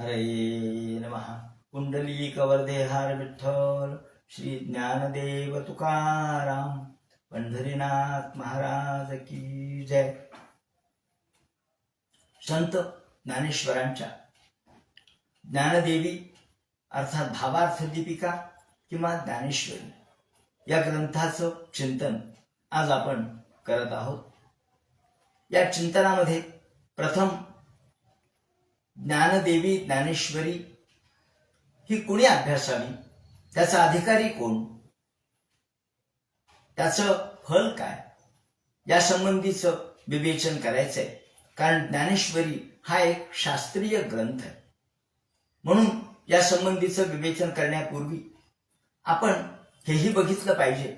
हरये नमः। कुंडली कवर्धेहार विठ्ठल श्री ज्ञानदेव तुकाराम पंढरीनाथ महाराज की जय। संत ज्ञानेश्वरांच्या ज्ञानदेवी अर्थात भावार्थ दीपिका किंवा ज्ञानेश्वरी या ग्रंथाचं चिंतन आज आपण करत आहोत. या चिंतनामध्ये प्रथम ज्ञानदेवी ज्ञानेश्वरी ही कुणी अभ्यासावी त्याचा अधिकारी कोण? त्याचं फल काय? या संबंधीचं विवेचन करायचंय. कारण ज्ञानेश्वरी हा एक शास्त्रीय ग्रंथ आहे. म्हणून या संबंधीचं विवेचन करण्यापूर्वी आपण हेही बघितलं पाहिजे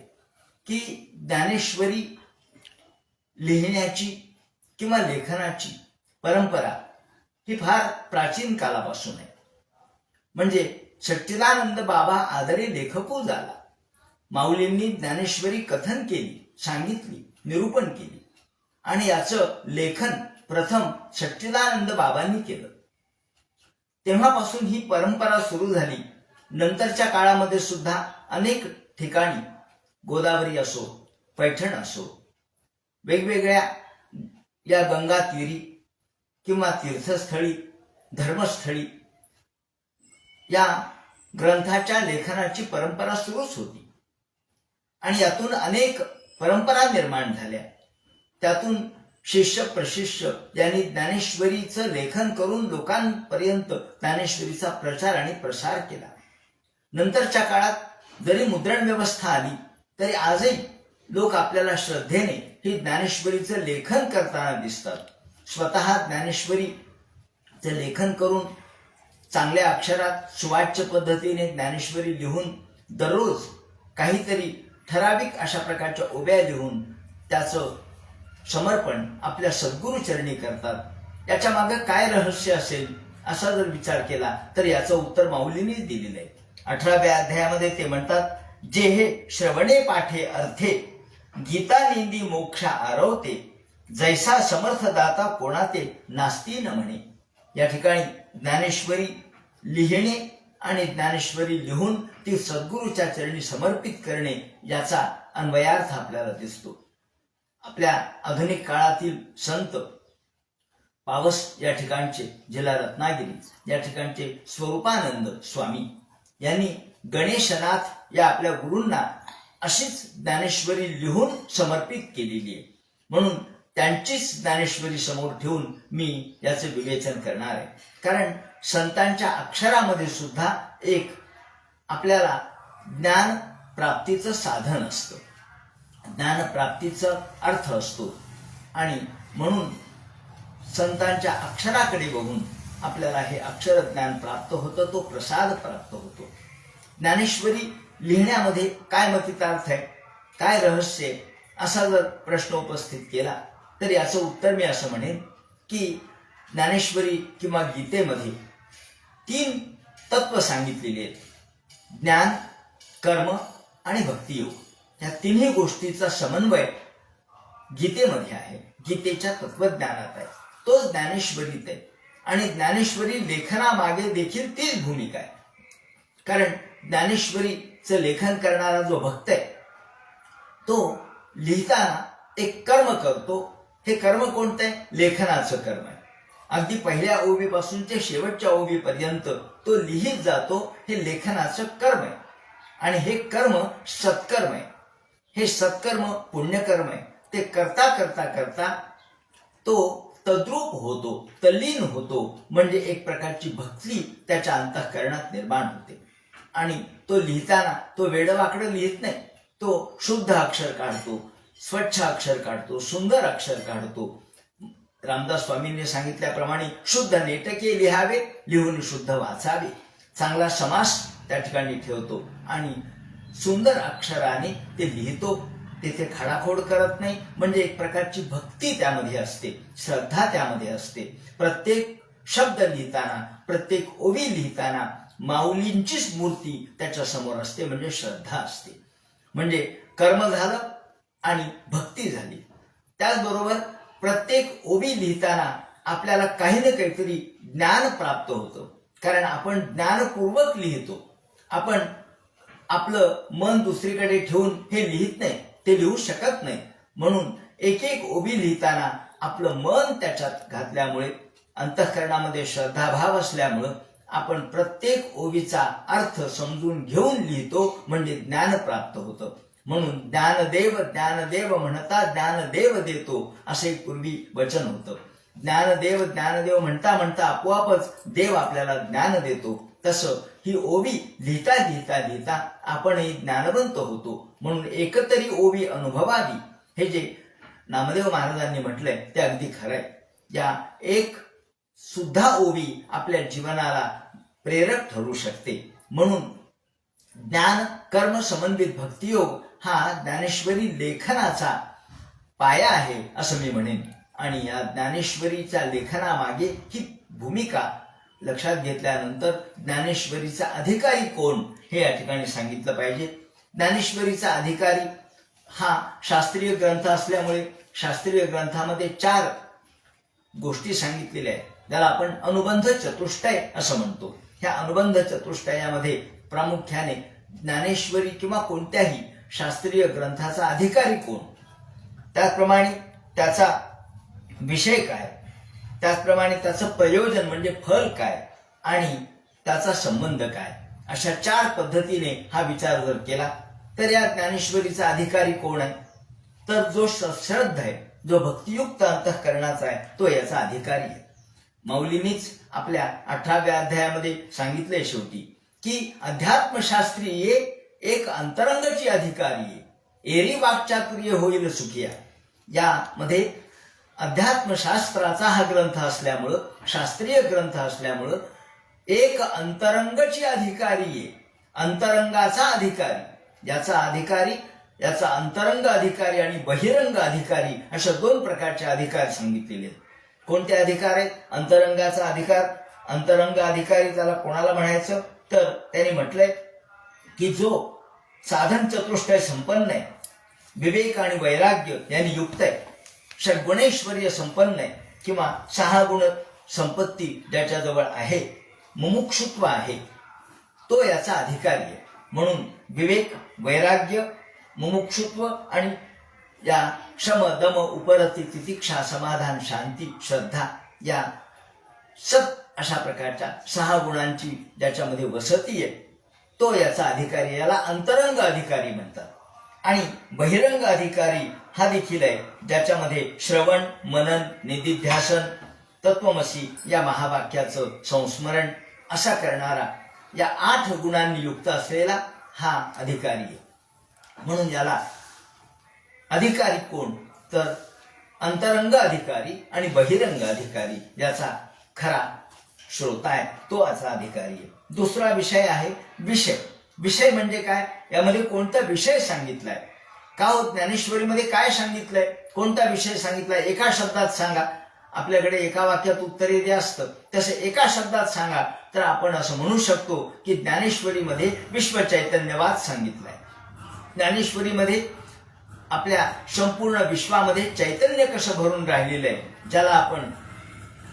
की ज्ञानेश्वरी लिहिण्याची किंवा लेखनाची परंपरा ही फार प्राचीन कालापासून आहे. म्हणजे सच्चिदानंद बाबा आदरे लेखकू झाला. माऊलींनी ज्ञानेश्वरी कथन केली सांगितली निरूपण केली. आणि याचं लेखन प्रथम सच्चिदानंद बाबांनी केलं. तेव्हापासून ही परंपरा सुरू झाली. नंतरच्या काळामध्ये सुद्धा अनेक ठिकाणी गोदावरी असो पैठण असो वेगवेगळ्या या गंगा तिरी किंवा तीर्थस्थळी धर्मस्थळी. या ग्रंथाच्या लेखनाची परंपरा सुरूच होती. आणि यातून अनेक परंपरा निर्माण झाल्या. त्यातून शिष्य प्रशिष्य यांनी ज्ञानेश्वरीचं लेखन करून लोकांपर्यंत ज्ञानेश्वरीचा प्रचार आणि प्रसार केला. नंतरच्या काळात जरी मुद्रण व्यवस्था आली तरी आजही लोक आपल्याला श्रद्धेने ही ज्ञानेश्वरीचं लेखन करताना दिसतात. स्वतः ज्ञानेश्वरीचं लेखन करून चांगल्या अक्षरात सुवाच्य पद्धतीने ज्ञानेश्वरी लिहून दररोज काहीतरी ठराविक अशा प्रकारच्या उभ्या लिहून त्याचं समर्पण आपल्या सद्गुरुचरणी करतात. याच्या मागे काय रहस्य असेल असा जर विचार केला तर याचं उत्तर माऊलींनीच दिलेलं आहे. अठराव्या अध्यायामध्ये ते म्हणतात जे हे श्रवणे पाठे अर्थे गीता निंदी मोक्षा आरवते जैसा समर्थ दाता कोणाते नास्ती न म्हणे. या ठिकाणी ज्ञानेश्वरी लिहिणे आणि ज्ञानेश्वरी लिहून ती सद्गुरूच्या चरणी समर्पित करणे याचा अन्वयार्थ आपल्याला दिसतो. आपल्या आधुनिक काळातील संत पावस या ठिकाणचे जिल्हा रत्नागिरी या ठिकाणचे स्वरूपानंद स्वामी यांनी गणेशनाथ या आपल्या गुरूंना अशीच ज्ञानेश्वरी लिहून समर्पित केलेली आहे. म्हणून त्यांचीच ज्ञानेश्वरी समोर ठेवून मी याचे विवेचन करणार आहे. कारण संतांच्या अक्षरामध्ये सुद्धा एक आपल्याला ज्ञान प्राप्तीचं साधन असतं. ज्ञानप्राप्तीचं अर्थ असतो. आणि म्हणून संतांच्या अक्षराकडे बघून आपल्याला हे अक्षर ज्ञान प्राप्त होतं तो प्रसाद प्राप्त होतो. ज्ञानेश्वरी लिहिण्यामध्ये काय मतितार्थ आहे? काय रहस्य आहे? असा जर प्रश्न उपस्थित केला तर याचं उत्तर मी असं म्हणेन की ज्ञानेश्वरी किंवा गीतेमध्ये तीन तत्व सांगितलेली आहेत. ज्ञान कर्म आणि भक्तियोग या तिन्ही गोष्टीचा समन्वय गीतेमध्ये आहे. गीतेच्या तत्वज्ञानात आहे. तोच ज्ञानेश्वरीत आहे. आणि ज्ञानेश्वरी लेखनामागे देखील तीच भूमिका आहे. कारण ज्ञानेश्वरीचं लेखन करणारा जो भक्त आहे तो लिहिताना एक कर्म करतो हे कर्म कोणतं आहे? लेखनाचं कर्म आहे. अगदी पहिल्या ओवीपासून ते शेवटच्या ओवीपर्यंत तो लिहित जातो हे लेखनाचं कर्म आहे. आणि हे कर्म सत्कर्म आहे. हे सत्कर्म पुण्यकर्म आहे. ते करता करता करता तो तद्रूप होतो तल्लीन होतो म्हणजे एक प्रकारची भक्ती त्याच्या अंतःकरणात निर्माण होते. आणि तो लिहिताना तो वेडवाकडं लिहित नाही. तो शुद्ध अक्षर काढतो स्वच्छ अक्षर काढतो सुंदर अक्षर काढतो. रामदास स्वामींनी सांगितल्याप्रमाणे शुद्ध नेटके लिहावे लिहून शुद्ध वाचावे. चांगला समास त्या ठिकाणी ठेवतो आणि सुंदर अक्षराने ते लिहितो. तेथे खडाखोड करत नाही म्हणजे एक प्रकारची भक्ती त्यामध्ये असते श्रद्धा त्यामध्ये असते. प्रत्येक शब्द लिहिताना प्रत्येक ओवी लिहिताना माऊलींचीच मूर्ती त्याच्यासमोर असते म्हणजे श्रद्धा असते. म्हणजे कर्म झालं आणि भक्ती झाली. त्याचबरोबर प्रत्येक ओबी लिहिताना आपल्याला काही ना काहीतरी ज्ञान प्राप्त होतं. कारण आपण ज्ञानपूर्वक लिहितो. आपण आपलं मन दुसरीकडे ठेवून हे लिहित नाही ते लिहू शकत नाही. म्हणून एक एक ओबी लिहिताना आपलं मन त्याच्यात घातल्यामुळे अंतःकरणामध्ये श्रद्धाभाव असल्यामुळं आपण प्रत्येक ओवीचा अर्थ समजून घेऊन लिहितो म्हणजे ज्ञान प्राप्त होतं. म्हणून ज्ञानदेव ज्ञानदेव म्हणता ज्ञानदेव देतो असे पूर्वी वचन होतं. ज्ञानदेव ज्ञानदेव म्हणता म्हणता आपोआपच देव आपल्याला ज्ञान देतो. तसं ही ओवी लिहिता लिहिता लिहिता आपणही ज्ञानवंत होतो. म्हणून एकतरी ओवी अनुभवावी. हे जे नामदेव महाराजांनी म्हटलंय ते अगदी खरंय. या एक सुद्धा ओवी आपल्या जीवनाला प्रेरक ठरू शकते. म्हणून ज्ञान कर्म संबंधित भक्तियोग हा ज्ञानेश्वरी लेखनाचा पाया आहे असं मी म्हणेन. आणि या ज्ञानेश्वरीच्या लेखनामागे ही भूमिका लक्षात घेतल्यानंतर ज्ञानेश्वरीचा अधिकारी कोण हे या ठिकाणी सांगितलं पाहिजे. ज्ञानेश्वरीचा अधिकारी हा शास्त्रीय ग्रंथ असल्यामुळे शास्त्रीय ग्रंथामध्ये चार गोष्टी सांगितलेल्या आहेत. ज्याला आपण अनुबंध चतुष्टय असं म्हणतो. ह्या अनुबंध चतुष्टयामध्ये प्रामुख्याने ज्ञानेश्वरी किंवा कोणत्याही शास्त्रीय ग्रंथाचा अधिकारी कोण? त्याचप्रमाणे त्याचा विषय काय? त्याचप्रमाणे त्याचं प्रयोजन म्हणजे फल काय? आणि त्याचा संबंध काय? अशा चार पद्धतीने हा विचार जर केला तर या ज्ञानेश्वरीचा अधिकारी कोण आहे? तर जो श्रद्ध आहे जो भक्तियुक्त अंतःकरणाचा आहे तो याचा अधिकारी आहे. मौलीनीच आपल्या अठराव्या अध्यायामध्ये सांगितलंय शेवटी की अध्यात्मशास्त्री एक अंतरंगची अधिकारी आहे. एरी वाक्चातुर्य होईल सुखिया. यामध्ये अध्यात्मशास्त्राचा हा ग्रंथ असल्यामुळं शास्त्रीय ग्रंथ असल्यामुळं एक अंतरंगची अधिकारी आहे. अंतरंगाचा अधिकारी. याचा अधिकारी याचा अंतरंग अधिकारी आणि बहिरंग अधिकारी अशा दोन प्रकारचे अधिकार सांगितलेले आहेत. कोणते अधिकार आहेत? अंतरंगाचा अधिकार. अंतरंग अधिकारी त्याला कोणाला म्हणायचं? तर त्यांनी म्हटलंय की जो साधन चतुष्टय संपन्न आहे. विवेक आणि वैराग्य यांनी युक्त आहे. षड्गुणेश्वर्य संपन्न आहे किंवा सहा गुण संपत्ती ज्याच्याजवळ आहे मुमुक्षुत्व आहे तो याचा अधिकारी आहे. म्हणून विवेक वैराग्य मुमुक्षुत्व आणि या शम दम उपरती तितिक्षा समाधान शांती श्रद्धा या सत अशा प्रकारच्या सहा गुणांची ज्याच्यामध्ये वसती आहे. तो याचा अधिकारी याला अंतरंग अधिकारी म्हणतात. आणि बहिरंग अधिकारी हा देखील आहे ज्याच्यामध्ये श्रवण मनन निधिध्यासन तत्वमसी या महावाक्याचं संस्मरण असा करणारा या आठ गुणांनी युक्त असलेला हा अधिकारी आहे. म्हणून याला अधिकारी कोण? तर अंतरंग अधिकारी आणि बहिरंग अधिकारी याचा खरा श्रोता आहे तो असा अधिकारी आहे. दुसरा विषय आहे विषय. विषय म्हणजे काय? यामध्ये कोणता विषय सांगितलाय? का हो ज्ञानेश्वरीमध्ये काय सांगितलंय? कोणता विषय सांगितलाय? एका शब्दात सांगा. आपल्याकडे एका वाक्यात उत्तरे जे असतं तसे एका शब्दात सांगा. तर आपण असं म्हणू शकतो की ज्ञानेश्वरीमध्ये विश्व चैतन्यवाद सांगितलाय. ज्ञानेश्वरीमध्ये आपल्या संपूर्ण विश्वामध्ये चैतन्य कसं भरून राहिलेलं आहे ज्याला आपण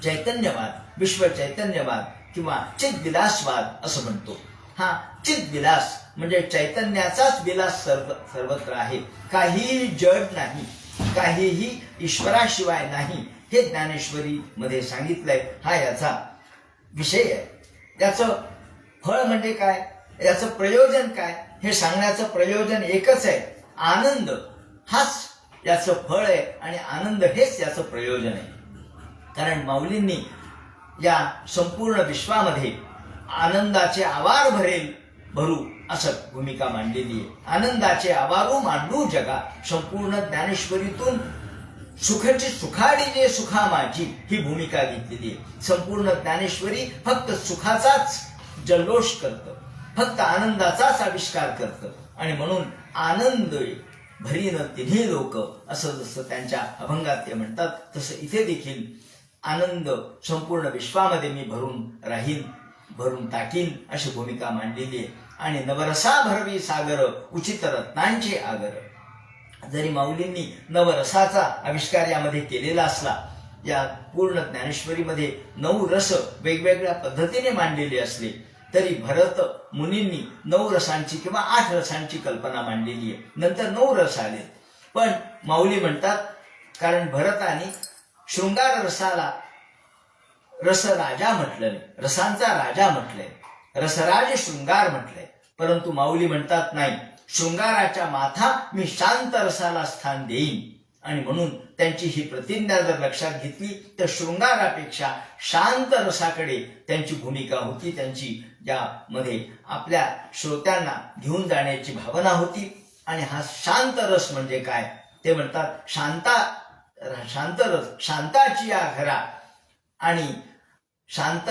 चैतन्यवाद विश्व चैतन्यवाद किंवा चिदविलासवाद असं म्हणतो. हा चिदविलास म्हणजे चैतन्याचाच विलास सर्व सर्वत्र आहे. काहीही जड नाही काहीही ईश्वराशिवाय नाही हे ज्ञानेश्वरी मध्ये सांगितलंय. हा याचा विषय आहे. याचं फळ म्हणजे काय? याचं प्रयोजन काय? हे सांगण्याचं प्रयोजन एकच आहे. आनंद हाच याचं फळ आहे आणि आनंद हेच याचं प्रयोजन आहे. कारण माऊलींनी या संपूर्ण विश्वामध्ये आनंदाचे आवार भरेल भरू असं भूमिका मांडलेली आहे. आनंदाचे आवारू मांडू जगा संपूर्ण ज्ञानेश्वरीतून सुखाची सुखाडी जे सुखा माझी ही भूमिका घेतलेली आहे. संपूर्ण ज्ञानेश्वरी फक्त सुखाचाच जल्लोष करतं फक्त आनंदाचाच आविष्कार करतं. आणि म्हणून आनंद भरीन तिन्ही लोक असं जसं त्यांच्या अभंगात ते म्हणतात तसं इथे देखील आनंद संपूर्ण विश्वामध्ये मी भरून राहीन भरून टाकीन अशी भूमिका मांडलेली आहे. आणि नवरसा भरवी सागर उचित रत्नांचे आगर जरी माऊलींनी नवरसाचा आविष्कार यामध्ये केलेला असला या पूर्ण ज्ञानेश्वरीमध्ये नऊ रस वेगवेगळ्या पद्धतीने मांडलेले असले तरी भरत मुनींनी नऊ रसांची किंवा आठ रसांची कल्पना मांडलेली आहे. नंतर नऊ रस आले. पण माऊली म्हणतात कारण भरताने शृंगार रसाला रस राजा म्हटलं रसांचा राजा म्हटलंय. रसराज शृंगार म्हटलंय. परंतु माऊली म्हणतात नाही शृंगाराच्या माथा मी शांत रसाला स्थान देईन. आणि म्हणून त्यांची ही प्रतिज्ञा जर लक्षात घेतली तर शृंगारापेक्षा शांत रसाकडे त्यांची भूमिका होती. त्यांची ज्यामध्ये आपल्या श्रोत्यांना घेऊन जाण्याची भावना होती. आणि हा शांत रस म्हणजे काय? ते म्हणतात शांता शांत रस शांताची या घरा. आणि शांत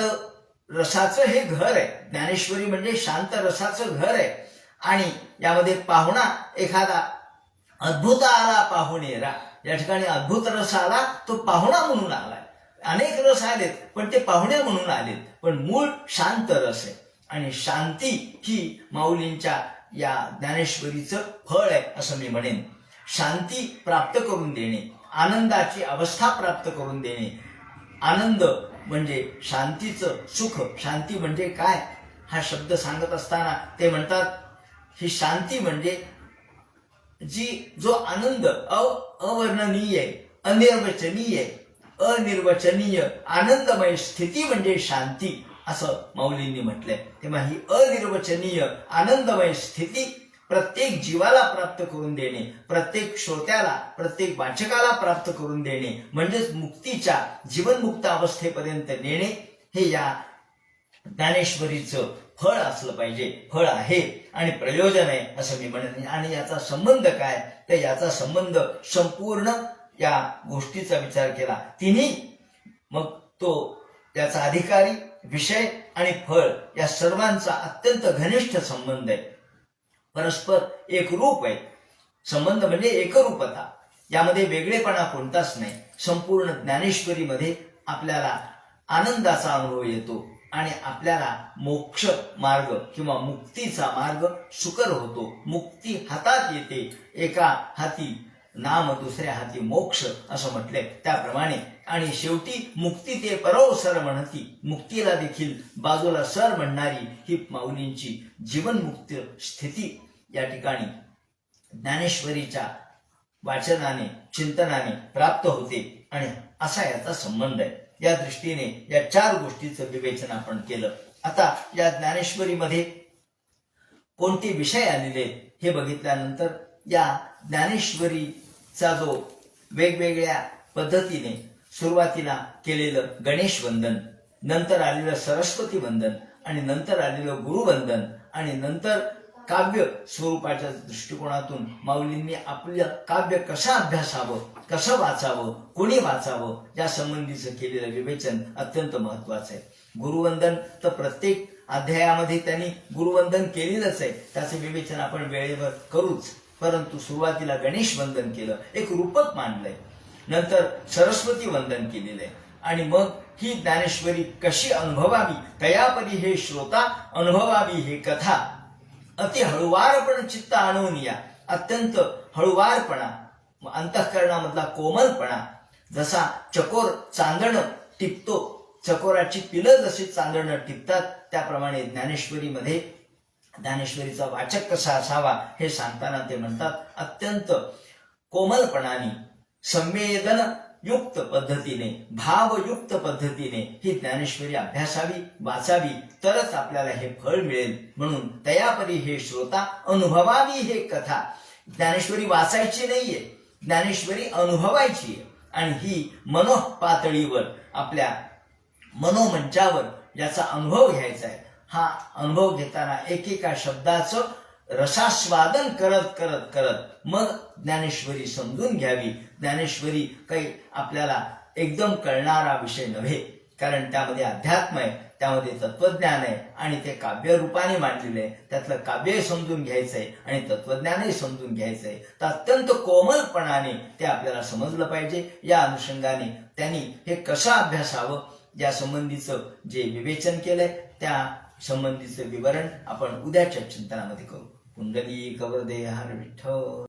रसाचं हे घर आहे. ज्ञानेश्वरी म्हणजे शांत रसाचं घर आहे. आणि यामध्ये पाहुणा एखादा अद्भुत आला पाहुणेरा. या ठिकाणी अद्भुत रस आला तो पाहुणा म्हणून आलाय. अनेक रस आलेत पण ते पाहुणे म्हणून आलेत. पण मूळ शांत रस आहे. आणि शांती ही माऊलींच्या या ज्ञानेश्वरीचं फळ आहे असं मी म्हणेन. शांती प्राप्त करून देणे. आनंदाची अवस्था प्राप्त करून देणे. आनंद म्हणजे शांतीचं सुख. शांती म्हणजे काय? हा शब्द सांगत असताना ते म्हणतात ही शांती म्हणजे जी जो आनंद अ अवर्णनीय अनिर्वचनीय अनिर्वचनीय आनंदमय स्थिती म्हणजे शांती असं माऊलींनी म्हटलंय. तेव्हा ही अनिर्वचनीय आनंदमय स्थिती प्रत्येक जीवाला प्राप्त करून देणे प्रत्येक श्रोत्याला प्रत्येक वाचकाला प्राप्त करून देणे म्हणजेच मुक्तीच्या जीवनमुक्त अवस्थेपर्यंत नेणे हे या ज्ञानेश्वरीचं फळ असलं पाहिजे. फळ आहे आणि प्रयोजन आहे असं मी म्हणत नाही. आणि याचा संबंध काय? तर याचा संबंध संपूर्ण या गोष्टीचा विचार केला. तिन्ही मग तो याचा अधिकारी विषय आणि फळ या सर्वांचा अत्यंत घनिष्ठ संबंध आहे. परस्पर एक रूप आहे. संबंध म्हणजे एकरूपता. यामध्ये वेगळेपणा कोणताच नाही. संपूर्ण ज्ञानेश्वरीमध्ये आपल्याला आनंदाचा अनुभव येतो आणि आपल्याला मोक्ष मार्ग किंवा मुक्तीचा मार्ग सुकर होतो. मुक्ती हातात येते. एका हाती नाम दुसऱ्या हाती मोक्ष असं म्हटलंय. त्याप्रमाणे आणि शेवटी मुक्ती ते परव सर म्हणती. मुक्तीला देखील बाजूला सर म्हणणारी ही माऊलींची जीवनमुक्त स्थिती या ठिकाणी ज्ञानेश्वरीच्या वाचनाने चिंतनाने प्राप्त होते आणि असा याचा संबंध आहे. या दृष्टीने या चार गोष्टीचं विवेचन आपण केलं. आता या ज्ञानेश्वरीमध्ये कोणते विषय आलेले हे बघितल्यानंतर या ज्ञानेश्वरीचा जो वेगवेगळ्या पद्धतीने सुरुवातीला केलेलं गणेश वंदन नंतर आलेलं सरस्वती वंदन आणि नंतर आलेलं गुरुवंदन आणि नंतर काव्य स्वरूपाच्या दृष्टिकोनातून माऊलींनी आपलं काव्य कसं अभ्यासावं कसं वाचावं कोणी वाचावं या संबंधीचं केलेलं विवेचन अत्यंत महत्वाचं आहे. गुरुवंदन तर प्रत्येक अध्यायामध्ये त्यांनी गुरुवंदन केलेलंच आहे. त्याचं विवेचन आपण वेळेवर करूच. परंतु सुरुवातीला गणेश वंदन केलं एक रूपक मानलंय. नंतर सरस्वती वंदन केलेलं आहे. आणि मग ही ज्ञानेश्वरी कशी अनुभवावी तयापरी हे श्रोता अनुभवावी हे कथा. अति हळुवारपण चित्त आणून या. अत्यंत हळुवारपणा अंतःकरणामधला कोमलपणा. जसा चकोर चांदणं टिपतो चकोराची पिलं जशी चांदणं टिपतात त्याप्रमाणे ज्ञानेश्वरीमध्ये ज्ञानेश्वरीचा वाचक कसा असावा हे सांगताना ते म्हणतात अत्यंत कोमलपणाने. संवेदन युक्त पद्धतीने भावयुक्त पद्धतीने ही ज्ञानेश्वरी अभ्यासावी वाचावी तरच आपल्याला हे फळ मिळेल. म्हणून तयापरी हे श्रोता अनुभवावी हे कथा. ज्ञानेश्वरी वाचायची नाहीये. ज्ञानेश्वरी अनुभवायची आहे. आणि ही मनोह पातळीवर आपल्या मनोमंचावर याचा अनुभव घ्यायचा आहे. हा अनुभव घेताना एकेका शब्दाचं रसास्वादन करत करत करत मग ज्ञानेश्वरी समजून घ्यावी. ज्ञानेश्वरी काही आपल्याला एकदम कळणारा विषय नव्हे. कारण त्यामध्ये अध्यात्म आहे त्यामध्ये तत्वज्ञान आहे आणि ते काव्य रूपाने मांडलेलं आहे. त्यातलं काव्य समजून घ्यायचंय आणि तत्वज्ञानही समजून घ्यायचंय. तर अत्यंत कोमलपणाने ते आपल्याला समजलं पाहिजे. या अनुषंगाने त्यांनी हे कसं अभ्यासावं या संबंधीचं जे विवेचन केलंय त्या संबंधीचं विवरण आपण उद्याच्या चिंतनामध्ये करू. कुंडली कवर देहार विठ्ठल.